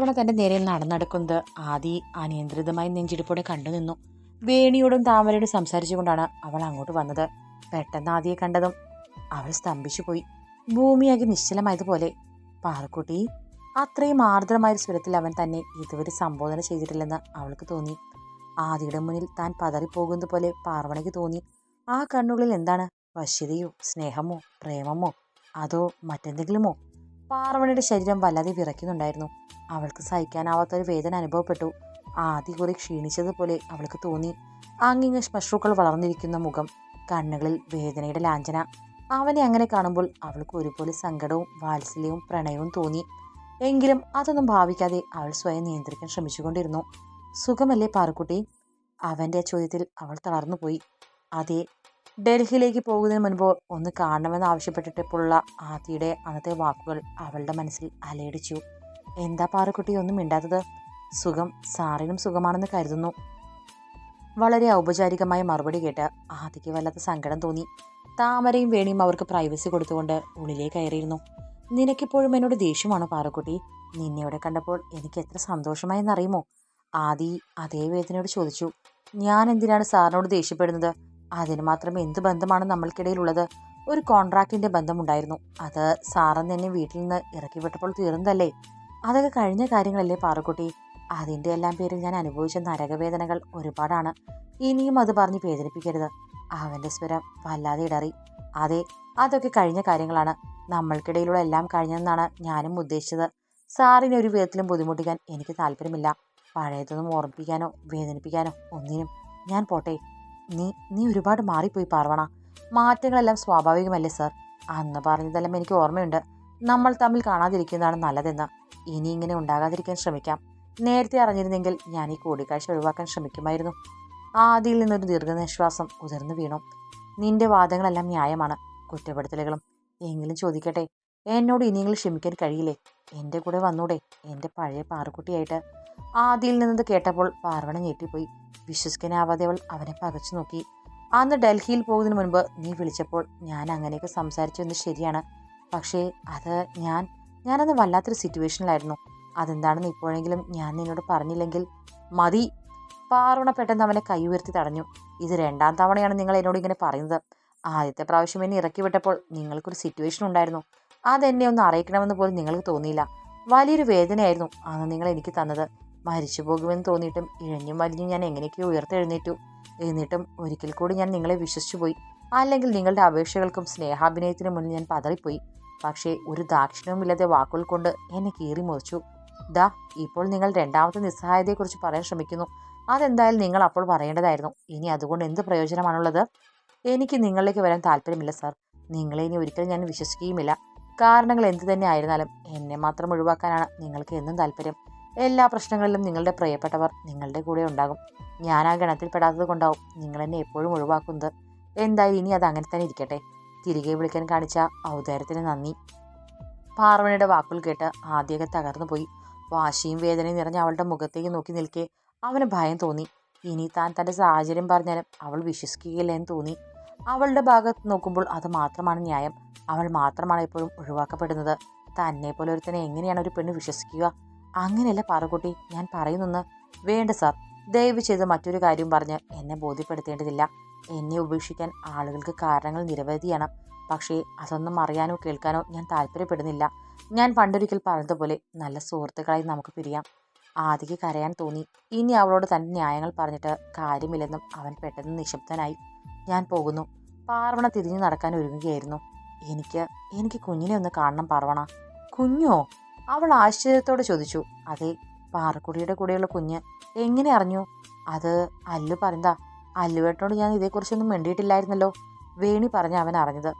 പാർവണ തന്റെ നേരെ നടന്നെടുക്കുന്നത് ആദി അനിയന്ത്രിതമായി നെഞ്ചിടിപ്പോടെ കണ്ടു നിന്നു. വേണിയോടും താമരയോടും സംസാരിച്ചുകൊണ്ടാണ് അവൾ അങ്ങോട്ട് വന്നത്. പെട്ടെന്ന് ആദിയെ കണ്ടതും അവൾ സ്തംഭിച്ചു പോയി. ഭൂമിയാകെ നിശ്ചലമായതുപോലെ. പാറക്കുട്ടി അത്രയും ആർദ്രമായ സ്വരത്തിൽ അവൻ തന്നെ ഇതുവരെ സംബോധന ചെയ്തിട്ടില്ലെന്ന് അവൾക്ക് തോന്നി. ആദിയുടെ മുന്നിൽ താൻ പതറിപ്പോകുന്നത് പോലെ പാർവണയ്ക്ക് തോന്നി. ആ കണ്ണുകളിൽ എന്താണ്? വശ്യതയോ സ്നേഹമോ പ്രേമമോ? അതോ മറ്റെന്തെങ്കിലുമോ? പാർവണയുടെ ശരീരം വല്ലാതെ വിറയ്ക്കുന്നുണ്ടായിരുന്നു. അവൾക്ക് സഹിക്കാനാവാത്തൊരു വേദന അനുഭവപ്പെട്ടു. ആദ്യ കുറി ക്ഷീണിച്ചതുപോലെ അവൾക്ക് തോന്നി. അങ്ങിങ്ങ് ശ്മശ്രുക്കൾ വളർന്നിരിക്കുന്ന മുഖം കണ്ണുകളിൽ വേദനയുടെ ലാഞ്ചന. അവനെ അങ്ങനെ കാണുമ്പോൾ അവൾക്ക് ഒരുപോലെ സങ്കടവും വാത്സല്യവും പ്രണയവും തോന്നി. എങ്കിലും അതൊന്നും ഭാവിക്കാതെ അവൾ സ്വയം നിയന്ത്രിക്കാൻ ശ്രമിച്ചുകൊണ്ടിരുന്നു. സുഖമല്ലേ പാറുക്കുട്ടി? അവന്റെ ചോദ്യത്തിൽ അവൾ തളർന്നുപോയി. അതെ ഡൽഹിയിലേക്ക് പോകുന്നതിന് മുൻപ് ഒന്ന് കാണണമെന്ന് ആവശ്യപ്പെട്ടിട്ടപ്പോഴുള്ള ആദിയുടെ അന്നത്തെ വാക്കുകൾ അവളുടെ മനസ്സിൽ അലയടിച്ചു. എന്താ പാറക്കുട്ടി ഒന്നും മിണ്ടാത്തത്? സുഖം സാറിനും സുഖമാണെന്ന് കരുതുന്നു. വളരെ ഔപചാരികമായ മറുപടി കേട്ട് ആദിക്ക് വല്ലാത്ത സങ്കടം തോന്നി. താമരയും വേണിയും അവർക്ക് പ്രൈവസി കൊടുത്തുകൊണ്ട് ഉള്ളിലേക്ക് കയറിയിരുന്നു. നിനക്കിപ്പോഴും എന്നോട് ദേഷ്യമാണോ പാറക്കുട്ടി? നിന്നെ ഇവിടെ കണ്ടപ്പോൾ എനിക്ക് എത്ര സന്തോഷമായെന്നറിയുമോ? ആദി അതേ വേദനയോട് ചോദിച്ചു. ഞാൻ എന്തിനാണ് സാറിനോട് ദേഷ്യപ്പെടുന്നത്? അതിന് മാത്രം എന്ത് ബന്ധമാണ് നമ്മൾക്കിടയിലുള്ളത്? ഒരു കോൺട്രാക്റ്റിന്റെ ബന്ധമുണ്ടായിരുന്നു. അത് സാറന്ന് എന്നെ വീട്ടിൽ നിന്ന് ഇറക്കി വിട്ടപ്പോൾ തീർന്നതല്ലേ? അതൊക്കെ കഴിഞ്ഞ കാര്യങ്ങളല്ലേ പാറക്കുട്ടി. അതിന്റെ എല്ലാം പേരിൽ ഞാൻ അനുഭവിച്ച നരകവേദനകൾ ഒരുപാടാണ്. ഇനിയും അത് പറഞ്ഞ് വേദനിപ്പിക്കരുത്. അവന്റെ സ്വരം വല്ലാതെ ഇടറി. അതെ അതൊക്കെ കഴിഞ്ഞ കാര്യങ്ങളാണ്. നമ്മൾക്കിടയിലുള്ള എല്ലാം കഴിഞ്ഞെന്നാണ് ഞാനും ഉദ്ദേശിച്ചത്. സാറിനെ ഒരു വിധത്തിലും ബുദ്ധിമുട്ടിക്കാൻ എനിക്ക് താല്പര്യമില്ല. പഴയതൊന്നും ഓർമ്മിപ്പിക്കാനോ വേദനിപ്പിക്കാനോ ഒന്നിനും. ഞാൻ പോട്ടെ. നീ നീ ഒരുപാട് മാറിപ്പോയി പാർവണ. മാറ്റങ്ങളെല്ലാം സ്വാഭാവികമല്ലേ സർ? അന്ന് പറഞ്ഞതെല്ലാം എനിക്ക് ഓർമ്മയുണ്ട്. നമ്മൾ തമ്മിൽ കാണാതിരിക്കുന്നതാണ് നല്ലതെന്ന്. ഇനി ഇങ്ങനെ ഉണ്ടാകാതിരിക്കാൻ ശ്രമിക്കാം. നേരത്തെ അറിഞ്ഞിരുന്നെങ്കിൽ ഞാൻ ഈ കൂടിക്കാഴ്ച ഒഴിവാക്കാൻ ശ്രമിക്കുമായിരുന്നു. ആദിയിൽ നിന്നൊരു ദീർഘനിശ്വാസം ഉതിർന്നു വീണു. നിന്റെ വാദങ്ങളെല്ലാം ന്യായമാണ്. കുറ്റപ്പെടുത്തലുകളും. എങ്കിലും ചോദിക്കട്ടെ എന്നോട് ഇനിയെങ്കിലും ക്ഷമിക്കാൻ കഴിയില്ലേ? എന്റെ കൂടെ വന്നൂടെ എന്റെ പഴയ പാറുക്കുട്ടിയായിട്ട്. ആദിയിൽ നിന്നത് കേട്ടപ്പോൾ പാർവണ ഞെട്ടിപ്പോയി. വിശ്വസിക്കാനാവാതെ അവൾ അവനെ പകച്ചു നോക്കി. അന്ന് ഡൽഹിയിൽ പോകുന്നതിന് മുൻപ് നീ വിളിച്ചപ്പോൾ ഞാൻ അങ്ങനെയൊക്കെ സംസാരിച്ചു എന്ന് ശരിയാണ്. പക്ഷേ അത് ഞാൻ ഞാനന്ന് വല്ലാത്തൊരു സിറ്റുവേഷനിലായിരുന്നു. അതെന്താണെന്ന് ഇപ്പോഴെങ്കിലും ഞാൻ നിന്നോട് പറഞ്ഞില്ലെങ്കിൽ മതി. പാർവണ പെട്ടെന്ന് അവനെ കൈ ഉയർത്തി തടഞ്ഞു. ഇത് രണ്ടാം തവണയാണ് നിങ്ങൾ എന്നോട് ഇങ്ങനെ പറയുന്നത്. ആദ്യത്തെ പ്രാവശ്യം എന്നെ ഇറക്കി വിട്ടപ്പോൾ നിങ്ങൾക്കൊരു സിറ്റുവേഷൻ ഉണ്ടായിരുന്നു. അതെന്നെ ഒന്ന് അറിയിക്കണമെന്ന് പോലും നിങ്ങൾക്ക് തോന്നിയില്ല. വലിയൊരു വേദനയായിരുന്നു അന്ന് നിങ്ങൾ എനിക്ക് തന്നത്. മരിച്ചു പോകുമെന്ന് തോന്നിയിട്ടും ഇഴഞ്ഞും വലിഞ്ഞും ഞാൻ എങ്ങനെയൊക്കെയോ ഉയർത്തെഴുന്നേറ്റു. എന്നിട്ടും ഒരിക്കൽ കൂടി ഞാൻ നിങ്ങളെ വിശ്വസിച്ചു പോയി. അല്ലെങ്കിൽ നിങ്ങളുടെ അപേക്ഷകൾക്കും സ്നേഹാഭിനയത്തിനും മുന്നിൽ ഞാൻ പതറിപ്പോയി. പക്ഷേ ഒരു ദാക്ഷിണ്യവുമില്ലാതെ വാക്കുകൾ കൊണ്ട് എന്നെ കീറി മുറിച്ചു. ദാ ഇപ്പോൾ നിങ്ങൾ രണ്ടാമത്തെ നിസ്സഹായതയെക്കുറിച്ച് പറയാൻ ശ്രമിക്കുന്നു. അതെന്തായാലും നിങ്ങൾ അപ്പോൾ പറയേണ്ടതായിരുന്നു. ഇനി അതുകൊണ്ട് എന്ത് പ്രയോജനമാണുള്ളത്? എനിക്ക് നിങ്ങളിലേക്ക് വരാൻ താല്പര്യമില്ല സാർ. നിങ്ങളെ ഇനി ഒരിക്കലും ഞാൻ വിശ്വസിക്കുകയുമില്ല. കാരണങ്ങൾ എന്തു തന്നെ ആയിരുന്നാലും എന്നെ മാത്രം ഒഴിവാക്കാനാണ് നിങ്ങൾക്ക് എന്നും താല്പര്യം. എല്ലാ പ്രശ്നങ്ങളിലും നിങ്ങളുടെ പ്രിയപ്പെട്ടവർ നിങ്ങളുടെ കൂടെ ഉണ്ടാകും. ഞാൻ ആ ഗണത്തിൽപ്പെടാത്തത് കൊണ്ടാവും നിങ്ങൾ എന്നെ എപ്പോഴും ഒഴിവാക്കുന്നത്. എന്തായാലും ഇനി അത് അങ്ങനെ തന്നെ ഇരിക്കട്ടെ. തിരികെ വിളിക്കാൻ കാണിച്ച ഔദാര്യത്തിന് നന്ദി. പാർവണിയുടെ വാക്കുകൾ കേട്ട് ആദ്യമൊക്കെ തകർന്നു പോയി. വാശിയും വേദനയും നിറഞ്ഞ അവളുടെ മുഖത്തേക്ക് നോക്കി നിൽക്കെ അവന് ഭയം തോന്നി. ഇനി താൻ തന്റെ സാഹചര്യം പറഞ്ഞാലും അവൾ വിശ്വസിക്കുകയില്ല എന്ന് തോന്നി. അവളുടെ ഭാഗത്ത് നോക്കുമ്പോൾ അത് മാത്രമാണ് ന്യായം. അവൾ മാത്രമാണ് എപ്പോഴും ഒഴിവാക്കപ്പെടുന്നത്. തന്നെ പോലെ ഒരുത്തനെ എങ്ങനെയാണ് ഒരു പെണ്ണ് വിശ്വസിക്കുക? അങ്ങനെയല്ല പാറുകുട്ടി? ഞാൻ പറയുന്നൊന്ന്. വേണ്ട സാർ. ദയവ് ചെയ്ത് മറ്റൊരു കാര്യം പറഞ്ഞ് എന്നെ ബോധ്യപ്പെടുത്തേണ്ടതില്ല. എന്നെ ഉപേക്ഷിക്കാൻ ആളുകൾക്ക് കാരണങ്ങൾ നിരവധിയാണ്. പക്ഷേ അതൊന്നും അറിയാനോ കേൾക്കാനോ ഞാൻ താല്പര്യപ്പെടുന്നില്ല. ഞാൻ പണ്ടൊരിക്കൽ പറഞ്ഞതുപോലെ നല്ല സുഹൃത്തുക്കളായി നമുക്ക് പിരിയാം. ആദിക്ക് കരയാൻ തോന്നി. ഇനി അവളോട് തന്റെ ന്യായങ്ങൾ പറഞ്ഞിട്ട് കാര്യമില്ലെന്നും അവൻ പെട്ടെന്ന് നിശബ്ദനായി. ഞാൻ പോകുന്നു. പാർവണ തിരിഞ്ഞു നടക്കാൻ ഒരുങ്ങുകയായിരുന്നു. എനിക്ക് എനിക്ക് കുഞ്ഞിനെ ഒന്ന് കാണണം പാർവണ. കുഞ്ഞോ? അവൾ ആശ്ചര്യത്തോടെ ചോദിച്ചു അതെ പാറക്കുടിയുടെ കൂടെയുള്ള കുഞ്ഞ്. എങ്ങനെ അറിഞ്ഞു? അത് അല്ലു പറഞ്ഞതാ. അല്ലുവേട്ടനോട് ഞാൻ ഇതേക്കുറിച്ചൊന്നും മിണ്ടിയിട്ടില്ലായിരുന്നല്ലോ വേണി പറഞ്ഞ അവൻ അറിഞ്ഞത്.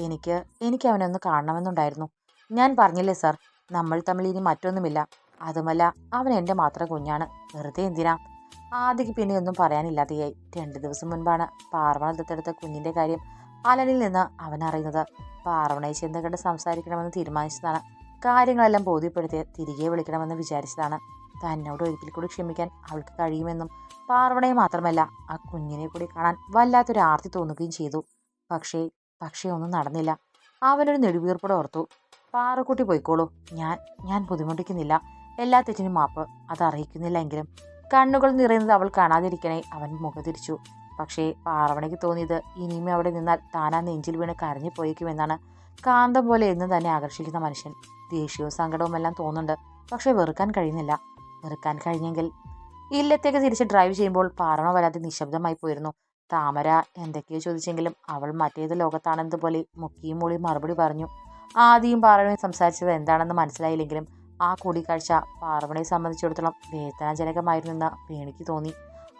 എനിക്ക് എനിക്ക് അവനെ ഒന്ന് കാണണമെന്നുണ്ടായിരുന്നു. ഞാൻ പറഞ്ഞില്ലേ സാർ നമ്മൾ തമ്മിൽ ഇനി മറ്റൊന്നുമില്ല. അതുമല്ല അവൻ എന്റെ മാത്രം കുഞ്ഞാണ്. വെറുതെ എന്തിനാ? ആദ്യക്ക് പിന്നെ ഒന്നും പറയാനില്ലാതെയായി. രണ്ട് ദിവസം മുൻപാണ് പാർവണ ദത്തെടുത്ത കുഞ്ഞിന്റെ കാര്യം അലനിൽ നിന്ന് അവൻ അറിയുന്നത്. പാർവണയെ ചെന്ന് കണ്ട് സംസാരിക്കണമെന്ന് തീരുമാനിച്ചതാണ്. കാര്യങ്ങളെല്ലാം ബോധ്യപ്പെടുത്തി തിരികെ വിളിക്കണമെന്ന് വിചാരിച്ചതാണ്. തന്നോട് ഒരിക്കൽ കൂടി ക്ഷമിക്കാൻ അവൾക്ക് കഴിയുമെന്നും പാർവണയെ മാത്രമല്ല ആ കുഞ്ഞിനെ കൂടി കാണാൻ വല്ലാത്തൊരു ആർത്തി തോന്നുകയും ചെയ്തു. പക്ഷേ പക്ഷേ ഒന്നും നടന്നില്ല. അവനൊരു നെടുവീർപ്പോടെ ഓർത്തു. പാറക്കുട്ടി പോയിക്കോളൂ. ഞാൻ ഞാൻ ബുദ്ധിമുട്ടിക്കുന്നില്ല. എല്ലാ തെറ്റിനും മാപ്പ് അത് അറിയിക്കുന്നില്ലെങ്കിലും കണ്ണുകൾ നിറയുന്നത് അവൾ കാണാതിരിക്കണേ അവൻ മുഖം തിരിച്ചു പക്ഷേ പാറവണയ്ക്ക് തോന്നിയത് ഇനിയും അവിടെ നിന്നാൽ താനാ നെഞ്ചിൽ വീണ് കരഞ്ഞു പോയേക്കുമെന്നാണ് കാന്തം പോലെ എന്നും തന്നെ ആകർഷിക്കുന്ന മനുഷ്യൻ. ദേഷ്യവും സങ്കടവും എല്ലാം തോന്നുന്നുണ്ട്. പക്ഷേ വെറുക്കാൻ കഴിയുന്നില്ല. വെറുക്കാൻ കഴിഞ്ഞെങ്കിൽ ഇല്ലത്തേക്ക് തിരിച്ച് ഡ്രൈവ് ചെയ്യുമ്പോൾ പാറണോ വരാതെ നിശബ്ദമായി പോയിരുന്നു. താമര എന്തൊക്കെയോ ചോദിച്ചെങ്കിലും അവൾ മറ്റേത് ലോകത്താണെന്നതുപോലെ മുക്കിയും മൂളിയും മറുപടി പറഞ്ഞു. ആദ്യം പാറവണയും സംസാരിച്ചത് എന്താണെന്ന് മനസ്സിലായില്ലെങ്കിലും ആ കൂടിക്കാഴ്ച പാർവണയെ സംബന്ധിച്ചിടത്തോളം വേദനാജനകമായിരുന്നെന്ന് വേണിക്ക് തോന്നി.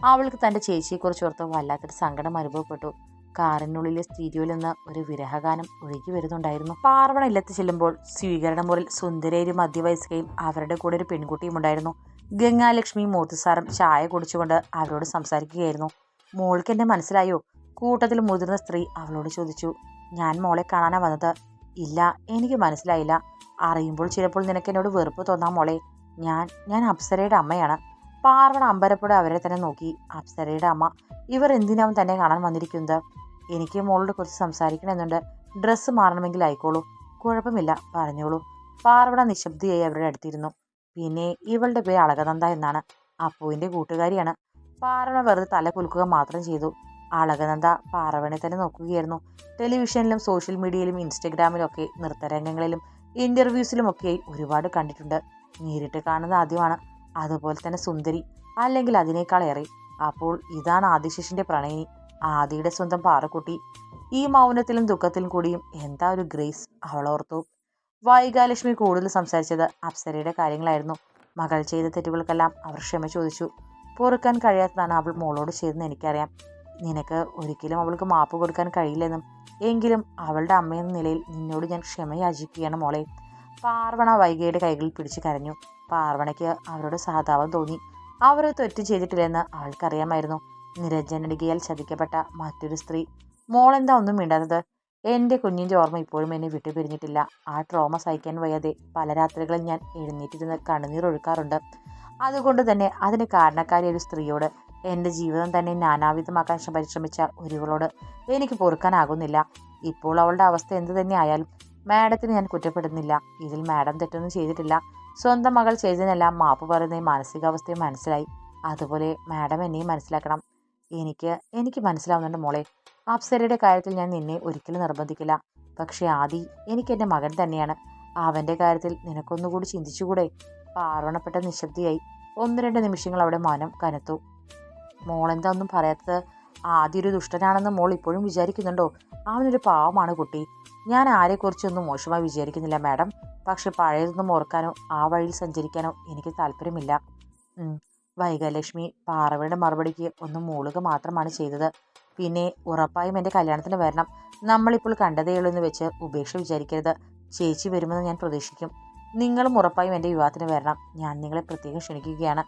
അവൾക്ക് തന്റെ ചേച്ചിയെക്കുറിച്ച് ഓർത്ത് വല്ലാത്തൊരു സങ്കടം അനുഭവപ്പെട്ടു. കാറിനുള്ളിലെ സ്റ്റീരിയോയിൽ നിന്ന് ഒരു വിരഹഗാനം ഒഴുകി വരുന്നുണ്ടായിരുന്നു. പാർവണ ഇല്ലത്ത് ചെല്ലുമ്പോൾ സ്വീകരണ മുറിൽ സുന്ദരയും മധ്യവയസ്കയും അവരുടെ കൂടെ ഒരു പെൺകുട്ടിയും ഉണ്ടായിരുന്നു. ഗംഗാലക്ഷ്മി മൂത്തുസാറും ചായ കുടിച്ചുകൊണ്ട് അവരോട് സംസാരിക്കുകയായിരുന്നു. മോൾക്ക് എന്നെ മനസ്സിലായോ? കൂട്ടത്തിൽ മുതിർന്ന സ്ത്രീ അവളോട് ചോദിച്ചു ഞാൻ മോളെ കാണാനാ വന്നത്? ഇല്ല എനിക്ക് മനസ്സിലായില്ല. അറിയുമ്പോൾ ചിലപ്പോൾ നിനക്ക് എന്നോട് വെറുപ്പ് തോന്നാം മോളെ. ഞാൻ ഞാൻ അപ്സരയുടെ അമ്മയാണ്. പാർവണ അമ്പരപ്പോടെ അവരെ തന്നെ നോക്കി. അപ്സരയുടെ അമ്മ ഇവർ എന്തിനാവും തന്നെ കാണാൻ വന്നിരിക്കുന്നത്? എനിക്ക് മോളോട് കുറച്ച് സംസാരിക്കണമെന്നുണ്ട്. ഡ്രസ്സ് മാറണമെങ്കിൽ ആയിക്കോളൂ. കുഴപ്പമില്ല പറഞ്ഞോളൂ. പാർവണ നിശബ്ദയായി അവരുടെ അടുത്തിരുന്നു. പിന്നെ ഇവളുടെ പേര് അളകനന്ദ എന്നാണ്. അപ്പുവിന്റെ കൂട്ടുകാരിയാണ്. പാർവണ വെറുതെ തല കുലുക്കുക മാത്രം ചെയ്തു. അളകനന്ദ പാർവണെ തന്നെ നോക്കുകയായിരുന്നു. ടെലിവിഷനിലും സോഷ്യൽ മീഡിയയിലും ഇൻസ്റ്റഗ്രാമിലും ഒക്കെ നൃത്തരംഗങ്ങളിലും ഇന്റർവ്യൂസിലുമൊക്കെയായി ഒരുപാട് കണ്ടിട്ടുണ്ട്. നേരിട്ട് കാണുന്ന ആദ്യമാണ്. അതുപോലെ തന്നെ സുന്ദരി അല്ലെങ്കിൽ അതിനേക്കാൾ ഏറെ. അപ്പോൾ ഇതാണ് ആദിശേഷിന്റെ പ്രണയിനി. ആദിയുടെ സ്വന്തം പാറക്കുട്ടി. ഈ മൗനത്തിലും ദുഃഖത്തിലും കൂടിയും എന്താ ഒരു ഗ്രേസ്? അവളോർത്തു. വൈകാലക്ഷ്മി കൂടുതൽ സംസാരിച്ചത് അപ്സരയുടെ കാര്യങ്ങളായിരുന്നു. മകൾ ചെയ്ത തെറ്റുകൾക്കെല്ലാം അവർ ക്ഷമ ചോദിച്ചു. പൊറുക്കാൻ കഴിയാത്തതാണ് അവൾ മോളോട് ചെയ്തെന്ന് എനിക്കറിയാം. നിനക്ക് ഒരിക്കലും അവൾക്ക് മാപ്പ് കൊടുക്കാൻ കഴിയില്ലെന്നും എങ്കിലും അവളുടെ അമ്മയെന്ന നിലയിൽ നിന്നോട് ഞാൻ ക്ഷമയാചിക്കുകയാണ് മോളെ. പാർവണ വൈകയുടെ കൈകളിൽ പിടിച്ചു കരഞ്ഞു. പാർവണയ്ക്ക് അവരോട് സഹതാപം തോന്നി. അവർ തെറ്റ് ചെയ്തിട്ടില്ലെന്ന് അവൾക്കറിയാമായിരുന്നു നിരഞ്ജനടികയാൽ ചതിക്കപ്പെട്ട മറ്റൊരു സ്ത്രീ. മോളെന്താ ഒന്നും മിണ്ടാത്തത്? എന്റെ കുഞ്ഞിന്റെ ഓർമ്മ ഇപ്പോഴും എന്നെ വിട്ടുപിരിഞ്ഞിട്ടില്ല ആ ട്രോമ സഹിക്കാൻ വയ്യാതെ പല രാത്രികളിൽ ഞാൻ എഴുന്നേറ്റിരുന്ന് കണ്ണുനീർ ഒഴുക്കാറുണ്ട്. അതുകൊണ്ട് തന്നെ അതിന് കാരണക്കാരി ഒരു സ്ത്രീയോട് എന്റെ ജീവിതം തന്നെ നാനാവിധമാക്കാൻ പരിശ്രമിച്ച ഒരുവളോട് എനിക്ക് പൊറുക്കാനാകുന്നില്ല. ഇപ്പോൾ അവളുടെ അവസ്ഥ എന്തു തന്നെ ആയാലും മാഡത്തിന് ഞാൻ കുറ്റപ്പെടുന്നില്ല. ഇതിൽ മാഡം തെറ്റൊന്നും ചെയ്തിട്ടില്ല. സ്വന്തം മകൾ ചെയ്തതിനെല്ലാം മാപ്പ് പറയുന്ന മാനസികാവസ്ഥയും മനസ്സിലായി. അതുപോലെ മാഡം എന്നെയും മനസ്സിലാക്കണം. എനിക്ക് എനിക്ക് മനസ്സിലാവുന്നുണ്ട് മോളെ. അപ്സരയുടെ കാര്യത്തിൽ ഞാൻ നിന്നെ ഒരിക്കലും നിർബന്ധിക്കില്ല. പക്ഷേ ആദി എനിക്ക് എന്റെ മകൻ തന്നെയാണ്. അവന്റെ കാര്യത്തിൽ നിനക്കൊന്നുകൂടി ചിന്തിച്ചുകൂടെ? പാർവണപ്പെട്ട നിശബ്ദിയായി. ഒന്ന് രണ്ട് നിമിഷങ്ങൾ അവിടെ മനം കനത്തു. മോളെന്താ ഒന്നും പറയാത്തത്? ആദ്യ ഒരു ദുഷ്ടനാണെന്ന് മോൾ ഇപ്പോഴും വിചാരിക്കുന്നുണ്ടോ? അവനൊരു പാവമാണ് കുട്ടി. ഞാൻ ആരെക്കുറിച്ചൊന്നും മോശമായി വിചാരിക്കുന്നില്ല മാഡം. പക്ഷെ പഴയതൊന്നും ഓർക്കാനോ ആ വഴിയിൽ സഞ്ചരിക്കാനോ എനിക്ക് താല്പര്യമില്ല. വൈകലക്ഷ്മി പാറവയുടെ മറുപടിക്ക് ഒന്ന് മൂളുക മാത്രമാണ് ചെയ്തത്. പിന്നെ ഉറപ്പായും എന്റെ കല്യാണത്തിന് വരണം. നമ്മളിപ്പോൾ കണ്ടതേയുള്ളൂ എന്ന് വെച്ച് ഉപേക്ഷ വിചാരിക്കരുത്. ചേച്ചി വരുമെന്ന് ഞാൻ പ്രതീക്ഷിക്കും. നിങ്ങളും ഉറപ്പായും എന്റെ വിവാഹത്തിന് വരണം. ഞാൻ നിങ്ങളെ പ്രത്യേകം ക്ഷണിക്കുകയാണ്.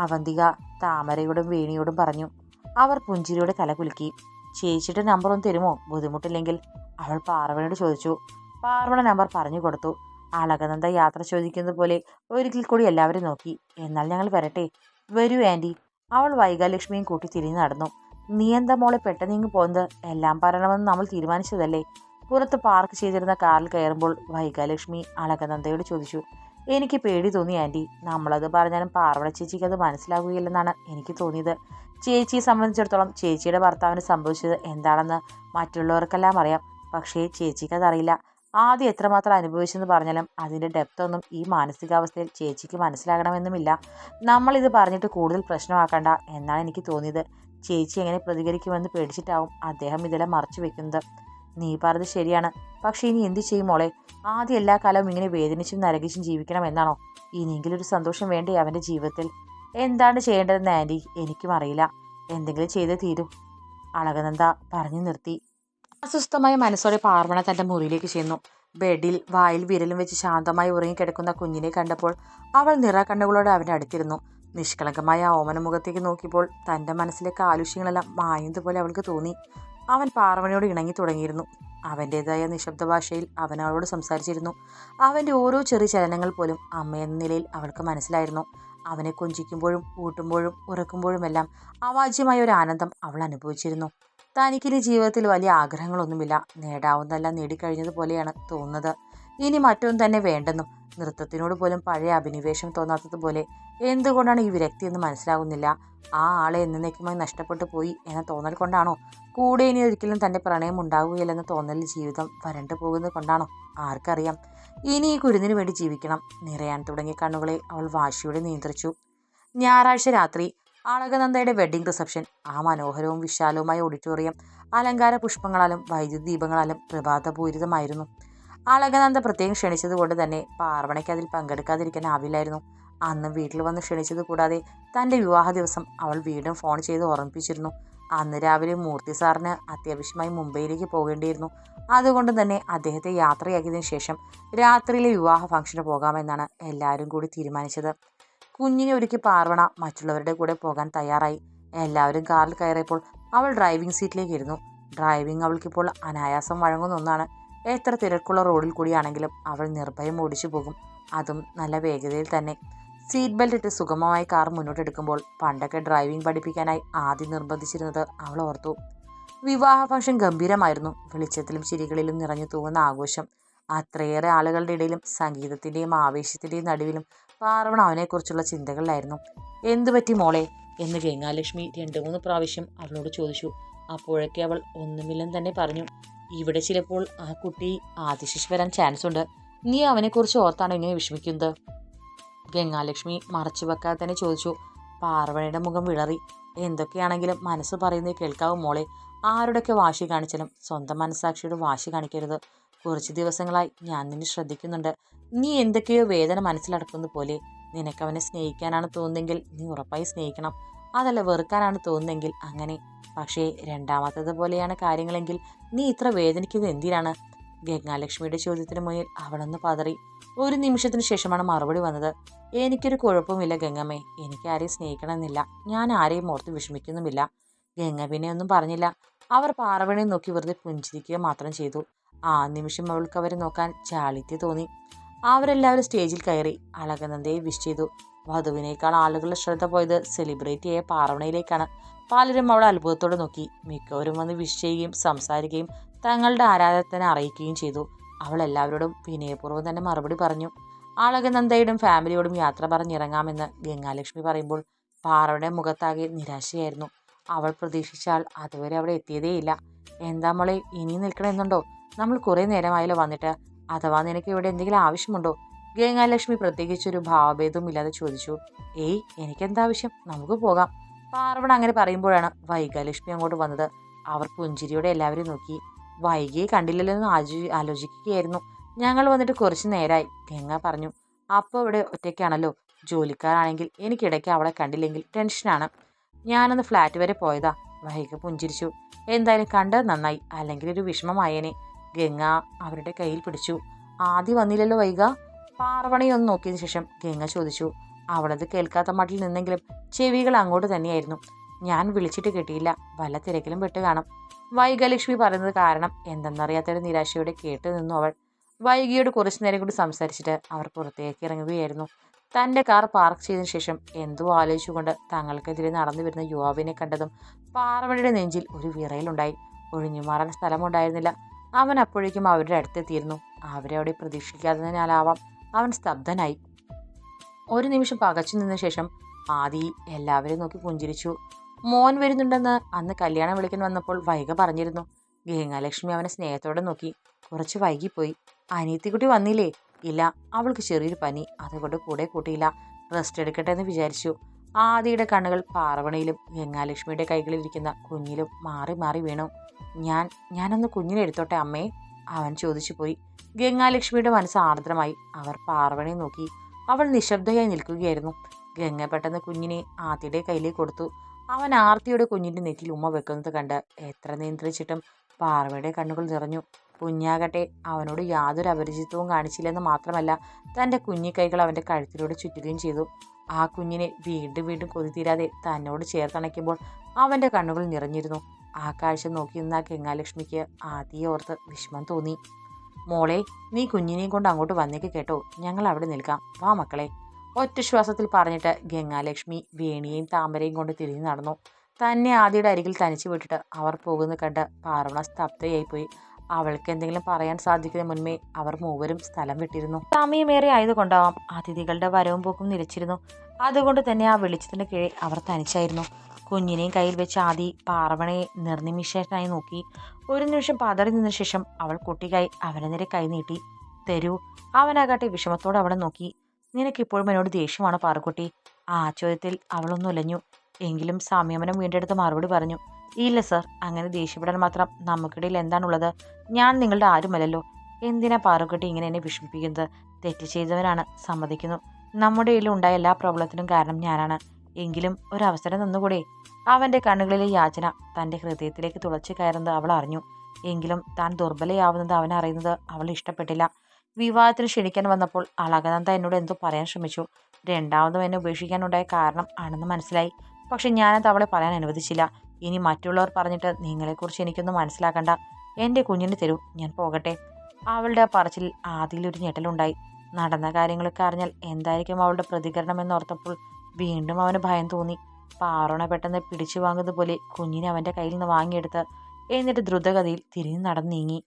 അവന്തിക താമരയോടും വേണിയോടും പറഞ്ഞു. അവർ പുഞ്ചിരിയോടെ തലകുലുക്കി ചേച്ചിയുടെ നമ്പർ ഒന്ന് തരുമോ? ബുദ്ധിമുട്ടില്ലെങ്കിൽ. അവൾ പാർവണയോട് ചോദിച്ചു. പാർവണ നമ്പർ പറഞ്ഞു കൊടുത്തു. അളകനന്ദ യാത്ര ചോദിക്കുന്നത് പോലെ ഒരിക്കൽ കൂടി എല്ലാവരും നോക്കി. എന്നാൽ ഞങ്ങൾ വരട്ടെ. വരൂ ആന്റി അവൾ വൈകാലക്ഷ്മിയും കൂട്ടി തിരിഞ്ഞു നടന്നു. നീ എന്താ മോളെ പെട്ടെന്ന് ഇങ്ങ് പോകുന്നത് എല്ലാം പറയണമെന്ന് നമ്മൾ തീരുമാനിച്ചതല്ലേ? പുറത്ത് പാർക്ക് ചെയ്തിരുന്ന കാറിൽ കയറുമ്പോൾ വൈകാലക്ഷ്മി അളകനന്ദയോട് ചോദിച്ചു. എനിക്ക് പേടി തോന്നി ആന്റി നമ്മളത് പറഞ്ഞാലും പാർവണ ചേച്ചിക്ക് അത് മനസ്സിലാകുകയില്ലെന്നാണ് എനിക്ക് തോന്നിയത്. ചേച്ചിയെ സംബന്ധിച്ചിടത്തോളം ചേച്ചിയുടെ ഭർത്താവിന് സംഭവിച്ചത് എന്താണെന്ന് മറ്റുള്ളവർക്കെല്ലാം അറിയാം. പക്ഷേ ചേച്ചിക്ക് അതറിയില്ല. ആദ്യം എത്രമാത്രം അനുഭവിച്ചെന്ന് പറഞ്ഞാലും അതിന്റെ ഡെപ്ത് ഒന്നും ഈ മാനസികാവസ്ഥയിൽ ചേച്ചിക്ക് മനസ്സിലാകണമെന്നുമില്ല. നമ്മളിത് പറഞ്ഞിട്ട് കൂടുതൽ പ്രശ്നമാക്കണ്ട എന്നാണ് എനിക്ക് തോന്നിയത്. ചേച്ചി എങ്ങനെ പ്രതികരിക്കുമെന്ന് പേടിച്ചിട്ടാവും അദ്ദേഹം ഇതെല്ലാം മറച്ചു വെക്കുന്നത്. നീ പറഞ്ഞത് ശരിയാണ്. പക്ഷേ ഇനി എന്ത് ചെയ്യും മോളെ? ആദ്യം എല്ലാ കാലവും ഇങ്ങനെ വേദനിച്ചും നരകിച്ചും ജീവിക്കണം എന്നാണോ? ഇനിയെങ്കിലും ഒരു സന്തോഷം വേണ്ടേ അവന്റെ ജീവിതത്തിൽ? എന്താണ് ചെയ്യേണ്ടതെന്ന് ആന്റി എനിക്കും അറിയില്ല. എന്തെങ്കിലും ചെയ്തേ തീരും. അളകനന്ദ പറഞ്ഞു നിർത്തി. അസ്വസ്ഥമായ മനസ്സോടെ പാർവണ തന്റെ മുറിയിലേക്ക് ചെന്നു. ബെഡിൽ വായിൽ വിരലും വെച്ച് ശാന്തമായി ഉറങ്ങിക്കിടക്കുന്ന കുഞ്ഞിനെ കണ്ടപ്പോൾ അവൾ നിറ കണ്ണുകളോടെ അവന്റെ അടുത്തിരുന്നു. നിഷ്കളങ്കമായ ഓമന മുഖത്തേക്ക് നോക്കിയപ്പോൾ തന്റെ മനസ്സിലെ കാലുഷ്യങ്ങളെല്ലാം മായുന്നതുപോലെ അവൾക്ക് തോന്നി. അവൻ പാർവണയോട് ഇണങ്ങി തുടങ്ങിയിരുന്നു. അവന്റേതായ നിശബ്ദ ഭാഷയിൽ അവൻ അവളോട് സംസാരിച്ചിരുന്നു. അവന്റെ ഓരോ ചെറിയ ചലനങ്ങൾ പോലും അമ്മയെന്ന നിലയിൽ അവൾക്ക് മനസ്സിലായിരുന്നു. അവനെ കൊഞ്ചിക്കുമ്പോഴും കൂട്ടുമ്പോഴും ഉറക്കുമ്പോഴുമെല്ലാം അവാജ്യമായ ഒരു ആനന്ദം അവൾ അനുഭവിച്ചിരുന്നു. തനിക്കിനി ജീവിതത്തിൽ വലിയ ആഗ്രഹങ്ങളൊന്നുമില്ല. നേടാവുന്നതെല്ലാം നേടിക്കഴിഞ്ഞതുപോലെയാണ് തോന്നുന്നത്. ഇനി മറ്റൊന്നും തന്നെ വേണ്ടെന്നും. നൃത്തത്തിനോട് പോലും പഴയ അഭിനിവേശം തോന്നാത്തതുപോലെ എന്തുകൊണ്ടാണ് ഈ വിരക്തി എന്ന് മനസ്സിലാകുന്നില്ല ആ ആളെ എന്നേക്കുമായി നഷ്ടപ്പെട്ടു പോയി എന്ന തോന്നൽ കൊണ്ടാണോ? കൂടെ ഇനി ഒരിക്കലും തന്റെ പ്രണയം ഉണ്ടാവുകയില്ലെന്ന തോന്നലിൽ ജീവിതം വരണ്ടു പോകുന്നത് കൊണ്ടാണോ? ആർക്കറിയാം. ഇനി ഈ കുരുന്നിനു വേണ്ടി ജീവിക്കണം. നിറയാൻ തുടങ്ങിയ കണ്ണുകളെ അവൾ വാശിയോടെ നിയന്ത്രിച്ചു. ഞായറാഴ്ച രാത്രി അളകനന്ദയുടെ വെഡ്ഡിംഗ് റിസപ്ഷൻ. ആ മനോഹരവും വിശാലവുമായ ഓഡിറ്റോറിയം അലങ്കാര പുഷ്പങ്ങളാലും വൈദ്യുതി ദീപങ്ങളാലും പ്രഭാതപൂരിതമായിരുന്നു. അളകനന്ദ പ്രത്യേകം ക്ഷണിച്ചതുകൊണ്ട് തന്നെ പാർവണയ്ക്ക് അതിൽ പങ്കെടുക്കാതിരിക്കാൻ ആവില്ലായിരുന്നു. അന്ന് വീട്ടിൽ വന്ന് ക്ഷണിച്ചത് കൂടാതെ തന്റെ വിവാഹ ദിവസം അവൾ വീണ്ടും ഫോൺ ചെയ്ത് ഓർമ്മിപ്പിച്ചിരുന്നു. അന്ന് രാവിലെ മൂർത്തി സാറിന് അത്യാവശ്യമായി മുംബൈയിലേക്ക് പോകേണ്ടിയിരുന്നു. അതുകൊണ്ട് തന്നെ അദ്ദേഹത്തെ യാത്രയാക്കിയതിനു ശേഷം രാത്രിയിലെ വിവാഹ ഫംഗ്ഷന് പോകാമെന്നാണ് എല്ലാവരും കൂടി തീരുമാനിച്ചത്. കുഞ്ഞിനെ ഒരുക്കി പാർവണ മറ്റുള്ളവരുടെ കൂടെ പോകാൻ തയ്യാറായി. എല്ലാവരും കാറിൽ കയറിയപ്പോൾ അവൾ ഡ്രൈവിംഗ് സീറ്റിലേക്ക് ഇരുന്നു. ഡ്രൈവിംഗ് അവൾക്കിപ്പോൾ അനായാസം വഴങ്ങുന്ന ഒന്നാണ്. എത്ര തിരക്കുള്ള റോഡിൽ കൂടിയാണെങ്കിലും അവൾ നിർഭയം ഓടിച്ചു പോകും. അതും നല്ല വേഗതയിൽ തന്നെ. സീറ്റ് ബെൽറ്റ് ഇട്ട് സുഗമമായി കാർ മുന്നോട്ടെടുക്കുമ്പോൾ പണ്ടൊക്കെ ഡ്രൈവിംഗ് പഠിപ്പിക്കാനായി ആദ്യം നിർബന്ധിച്ചിരുന്നത് അവൾ ഓർത്തു. വിവാഹ ഫംഗ്ഷൻ ഗംഭീരമായിരുന്നു. വെളിച്ചത്തിലും ചിരികളിലും നിറഞ്ഞു തൂങ്ങുന്ന ആഘോഷം. അത്രയേറെ ആളുകളുടെ ഇടയിലും സംഗീതത്തിന്റെയും ആവേശത്തിന്റെയും നടുവിലും പാർവണ അവനെക്കുറിച്ചുള്ള ചിന്തകളിലായിരുന്നു. എന്തുപറ്റി മോളെ? എന്ന് ഗംഗാലക്ഷ്മി രണ്ടു മൂന്ന് പ്രാവശ്യം അവളോട് ചോദിച്ചു. അപ്പോഴൊക്കെ അവൾ ഒന്നുമില്ലെന്ന് തന്നെ പറഞ്ഞു. ഇവിടെ ചിലപ്പോൾ ആ കുട്ടി ആദിശിഷ് വരാൻ ചാൻസ് ഉണ്ട്. നീ അവനെക്കുറിച്ച് ഓർത്താണ് ഇനി വിഷമിക്കുന്നത്? ഗംഗാലക്ഷ്മി മറച്ചു വെക്കാതെ തന്നെ ചോദിച്ചു. പാർവണിയുടെ മുഖം വിളറി. എന്തൊക്കെയാണെങ്കിലും മനസ്സ് പറയുന്നത് കേൾക്കാവും മോളെ? ആരുടെയൊക്കെ വാശി കാണിച്ചാലും സ്വന്തം മനസ്സാക്ഷിയുടെ വാശി കാണിക്കരുത്. കുറച്ച് ദിവസങ്ങളായി ഞാൻ നിന്നെ ശ്രദ്ധിക്കുന്നുണ്ട്. നീ എന്തൊക്കെയോ വേദന മനസ്സിലടക്കുന്ന പോലെ നിനക്കവനെ സ്നേഹിക്കാനാണ് തോന്നുന്നെങ്കിൽ നീ ഉറപ്പായി സ്നേഹിക്കണം. അതല്ല വെറുക്കാനാണ് തോന്നുന്നതെങ്കിൽ അങ്ങനെ. പക്ഷേ രണ്ടാമത്തത് പോലെയാണ് കാര്യങ്ങളെങ്കിൽ നീ ഇത്ര വേദനിക്കുന്നത് എന്തിനാണ്? ഗംഗാലക്ഷ്മിയുടെ ചോദ്യത്തിന് മുന്നിൽ അവളൊന്ന് പതറി. ഒരു നിമിഷത്തിന് ശേഷമാണ് മറുപടി വന്നത്. എനിക്കൊരു കുഴപ്പമില്ല ഗംഗമ്മേ. എനിക്ക് ആരെയും സ്നേഹിക്കണമെന്നില്ല. ഞാൻ ആരെയും ഓർത്ത് വിഷമിക്കുന്നുമില്ല. ഗംഗ പിന്നെ ഒന്നും പറഞ്ഞില്ല. അവർ പാറവണി നോക്കി വെറുതെ പുഞ്ചിരിക്കുക മാത്രം ചെയ്തു. ആ നിമിഷം അവൾക്ക് അവരെ നോക്കാൻ ചാളിത്യ തോന്നി. അവരെല്ലാവരും സ്റ്റേജിൽ കയറി അളകനന്ദയെ വിഷ് ചെയ്തു. വധുവിനേക്കാൾ ആളുകളുടെ ശ്രദ്ധ പോയത് സെലിബ്രേറ്റ് ചെയ്യ പാറവണയിലേക്കാണ്. പലരും അവളെ അത്ഭുതത്തോടെ നോക്കി. മിക്കവരും വന്ന് വിഷ് ചെയ്യുകയും സംസാരിക്കുകയും തങ്ങളുടെ ആരാധനത്തിനെ അറിയിക്കുകയും ചെയ്തു. അവൾ എല്ലാവരോടും വിനയപൂർവം തന്നെ മറുപടി പറഞ്ഞു. ആളകനന്ദയോടും ഫാമിലിയോടും യാത്ര പറഞ്ഞിറങ്ങാമെന്ന് ഗംഗാലക്ഷ്മി പറയുമ്പോൾ പാറയുടെ മുഖത്താകെ നിരാശയായിരുന്നു. അവൾ പ്രതീക്ഷിച്ചാൽ അതുവരെ അവിടെ എത്തിയതേയില്ല എന്താ മോളെ ഇനി നിൽക്കണമെന്നുണ്ടോ? നമ്മൾ കുറേ നേരമായല്ലോ വന്നിട്ട്. അഥവാ നിനക്ക് ഇവിടെ എന്തെങ്കിലും ആവശ്യമുണ്ടോ? ഗംഗാലക്ഷ്മി പ്രത്യേകിച്ചൊരു ഭാവഭേദവും ഇല്ലാതെ ചോദിച്ചു ഏയ് എനിക്കെന്താ ആവശ്യം നമുക്ക് പോകാം. പാർവണ അങ്ങനെ പറയുമ്പോഴാണ് വൈകാലക്ഷ്മി അങ്ങോട്ട് വന്നത്. അവർ പുഞ്ചിരിയോടെ എല്ലാവരും നോക്കി. വൈകിയെ കണ്ടില്ലല്ലോ എന്ന് ആലോചി ആലോചിക്കുകയായിരുന്നു. ഞങ്ങൾ വന്നിട്ട് കുറച്ച് നേരമായി ഗംഗ പറഞ്ഞു അപ്പോൾ ഇവിടെ ഒറ്റയ്ക്കാണല്ലോ. ജോലിക്കാരാണെങ്കിൽ എനിക്കിടയ്ക്ക് അവളെ കണ്ടില്ലെങ്കിൽ ടെൻഷനാണ്. ഞാനൊന്ന് ഫ്ലാറ്റ് വരെ പോയതാ. വൈക പുഞ്ചിരിച്ചു എന്തായാലും കണ്ടത് നന്നായി. അല്ലെങ്കിൽ ഒരു വിഷമമായേനെ ഗംഗ അവരുടെ കയ്യിൽ പിടിച്ചു ആദ്യം വന്നില്ലല്ലോ വൈക പാർവണയൊന്ന് നോക്കിയതിനു ശേഷം ഗംഗ ചോദിച്ചു. അവളത് കേൾക്കാത്ത മട്ടിൽ നിന്നെങ്കിലും ചെവികൾ അങ്ങോട്ട് തന്നെയായിരുന്നു. ഞാൻ വിളിച്ചിട്ട് കിട്ടിയില്ല. വല്ല തിരക്കിലും പെട്ട് കാണും. വൈകലക്ഷ്മി പറയുന്നത് കാരണം എന്തെന്നറിയാത്തൊരു നിരാശയോടെ കേട്ട് നിന്നു അവൾ. വൈകിയോട് കുറച്ചു നേരം കൂടി സംസാരിച്ചിട്ട് അവർ പുറത്തേക്ക് ഇറങ്ങുകയായിരുന്നു. തന്റെ കാർ പാർക്ക് ചെയ്തതിനു ശേഷം എന്തോ ആലോചിച്ചുകൊണ്ട് തങ്ങൾക്കെതിരെ നടന്നു വരുന്ന യുവാവിനെ കണ്ടതും പാർവണിയുടെ നെഞ്ചിൽ ഒരു വിറയിലുണ്ടായി. ഒഴിഞ്ഞു മാറാൻ സ്ഥലമുണ്ടായിരുന്നില്ല. അവൻ അപ്പോഴേക്കും അവരുടെ അടുത്തെത്തിയിരുന്നു. അവരെ അവിടെ പ്രതീക്ഷിക്കാത്തതിനാലാവാം അവൻ സ്തബ്ധനായി. ഒരു നിമിഷം പകച്ചു നിന്ന ശേഷം ആദി എല്ലാവരെയും നോക്കി പുഞ്ചിരിച്ചു. മോൻ വരുന്നുണ്ടെന്ന് അന്ന് കല്യാണം വിളിക്കാൻ വന്നപ്പോൾ വൈക പറഞ്ഞിരുന്നു. ഗംഗാലക്ഷ്മി അവനെ സ്നേഹത്തോടെ നോക്കി. കുറച്ച് വൈകിപ്പോയി. അനിയത്തിക്കുട്ടി വന്നില്ലേ? ഇല്ല. അവൾക്ക് ചെറിയൊരു പനി. അതുകൊണ്ട് കൂടെ കൂട്ടിയില്ല. റെസ്റ്റ് എടുക്കട്ടെ എന്ന് വിചാരിച്ചു. ആദിയുടെ കണ്ണുകൾ പാർവണയിലും ഗംഗാലക്ഷ്മിയുടെ കൈകളിലിരിക്കുന്ന കുഞ്ഞിലും മാറി മാറി വീണു. ഞാൻ ഞാനൊന്ന് കുഞ്ഞിനെ എടുത്തോട്ടെ അമ്മേ? അവൻ ചോദിച്ചു പോയി. ഗംഗാലക്ഷ്മിയുടെ മനസ്സ് ആർദ്രമായി. അവർ പാർവണയെ നോക്കി. അവൾ നിശബ്ദയായി നിൽക്കുകയായിരുന്നു. ഗംഗ പെട്ടെന്ന് കുഞ്ഞിനെ ആദ്യയുടെ കയ്യിലേക്ക് കൊടുത്തു. അവൻ ആർത്തിയുടെ കുഞ്ഞിന്റെ നെറ്റിൽ ഉമ്മ വെക്കുന്നത് കണ്ട് എത്ര നിയന്ത്രിച്ചിട്ടും പാർവയുടെ കണ്ണുകൾ നിറഞ്ഞു. കുഞ്ഞാകട്ടെ അവനോട് യാതൊരു അപരിചിതവും കാണിച്ചില്ലെന്ന് മാത്രമല്ല തന്റെ കുഞ്ഞിക്കൈകൾ അവന്റെ കഴുത്തിലൂടെ ചുറ്റുകയും ചെയ്തു. ആ കുഞ്ഞിനെ വീണ്ടും വീണ്ടും കൊതി തീരാതെ തന്നോട് ചേർത്തണയ്ക്കുമ്പോൾ അവന്റെ കണ്ണുകൾ നിറഞ്ഞിരുന്നു. ആ കാഴ്ച നോക്കി നിന്ന ഗംഗാലക്ഷ്മിക്ക് ആദ്യം ഓർത്ത് വിഷമം തോന്നി. മോളെ നീ കുഞ്ഞിനെയും കൊണ്ട് അങ്ങോട്ട് വന്നേക്ക് കേട്ടോ. ഞങ്ങൾ അവിടെ നിൽക്കാം. വാ മക്കളെ. ഒറ്റ ശ്വാസത്തിൽ പറഞ്ഞിട്ട് ഗംഗാലക്ഷ്മി വേണിയെയും താമരയും കൊണ്ട് തിരിഞ്ഞു നടന്നു. തന്നെ ആദ്യയുടെ അരികിൽ തനിച്ചു വിട്ടിട്ട് അവർ പോകുന്നത് കണ്ട് പാർവണ സ്തബ്ധയായിപ്പോയി. അവൾക്ക് എന്തെങ്കിലും പറയാൻ സാധിക്കുന്ന മുൻപേ അവർ മൂവരും സ്ഥലം വിട്ടിരുന്നു. സമയമേറെ ആയതുകൊണ്ടാവാം അതിഥികളുടെ വരവും പോക്കും നിലച്ചിരുന്നു. അതുകൊണ്ട് തന്നെ ആ വെളിച്ചത്തിന്റെ കീഴിൽ അവർ തനിച്ചായിരുന്നു. കുഞ്ഞിനെയും കയ്യിൽ വെച്ച് ആദി പാർവണയെ നിർനിമിഷനായി നോക്കി. ഒരു നിമിഷം പതറി നിന്ന ശേഷം അവൾ കുട്ടിക്കായി അവനെ നേരെ കൈ നീട്ടി. തരൂ അവനാകട്ടെ വിഷമത്തോടെ അവളെ നോക്കി. നിനക്കിപ്പോഴും എന്നോട് ദേഷ്യമാണ് പാറുക്കുട്ടി? ആ ചോദ്യത്തിൽ അവളൊന്നും ഉലഞ്ഞു. എങ്കിലും സംയമനം വീണ്ടെടുത്ത് മറുപടി പറഞ്ഞു. ഇല്ല സർ. അങ്ങനെ ദേഷ്യപ്പെടാൻ മാത്രം നമുക്കിടയിൽ എന്താണുള്ളത്? ഞാൻ നിങ്ങളുടെ ആരുമല്ലല്ലോ. എന്തിനാ പാറുക്കുട്ടി ഇങ്ങനെ എന്നെ വിഷമിപ്പിക്കുന്നത്? തെറ്റ് ചെയ്തവനാണ് സമ്മതിക്കുന്നു. നമ്മുടെ ഇടയിൽ ഉണ്ടായ എല്ലാ പ്രോബ്ലത്തിനും കാരണം ഞാനാണ്. എങ്കിലും ഒരവസരം തന്നുകൂടെ അവന്റെ കണ്ണുകളിലെ യാചന തന്റെ ഹൃദയത്തിലേക്ക് തുളച്ചു കയറുന്നത് അവൾ അറിഞ്ഞു. എങ്കിലും താൻ ദുർബലയാവുന്നത് അവൻ അറിയുന്നത് അവൾ ഇഷ്ടപ്പെട്ടില്ല. വിവാഹത്തിന് ക്ഷണിക്കാൻ വന്നപ്പോൾ അളകനന്ദ എന്നോട് എന്തോ പറയാൻ ശ്രമിച്ചു. രണ്ടാമതും എന്നെ ഉപേക്ഷിക്കാനുണ്ടായ കാരണം ആണെന്ന് മനസ്സിലായി. പക്ഷെ ഞാനത് അവളെ പറയാൻ അനുവദിച്ചില്ല. ഇനി മറ്റുള്ളവർ പറഞ്ഞിട്ട് നിങ്ങളെക്കുറിച്ച് എനിക്കൊന്നും മനസ്സിലാക്കണ്ട. എന്റെ കുഞ്ഞിന് തരൂ ഞാൻ പോകട്ടെ. അവളുടെ പറച്ചിൽ ആദ്യയിൽ ഒരു ഞെട്ടലുണ്ടായി. നടന്ന കാര്യങ്ങളൊക്കെ അറിഞ്ഞാൽ എന്തായിരിക്കും അവളുടെ പ്രതികരണം എന്നോർത്തപ്പോൾ വീണ്ടും അവന് ഭയം തോന്നി. പാറോണ പെട്ടെന്ന് പിടിച്ചു വാങ്ങുന്നത് പോലെ കുഞ്ഞിനെ അവന്റെ കയ്യിൽ നിന്ന് വാങ്ങിയെടുത്ത് എന്നിട്ട് ദ്രുതഗതിയിൽ തിരിഞ്ഞു നടന്നു നീങ്ങി.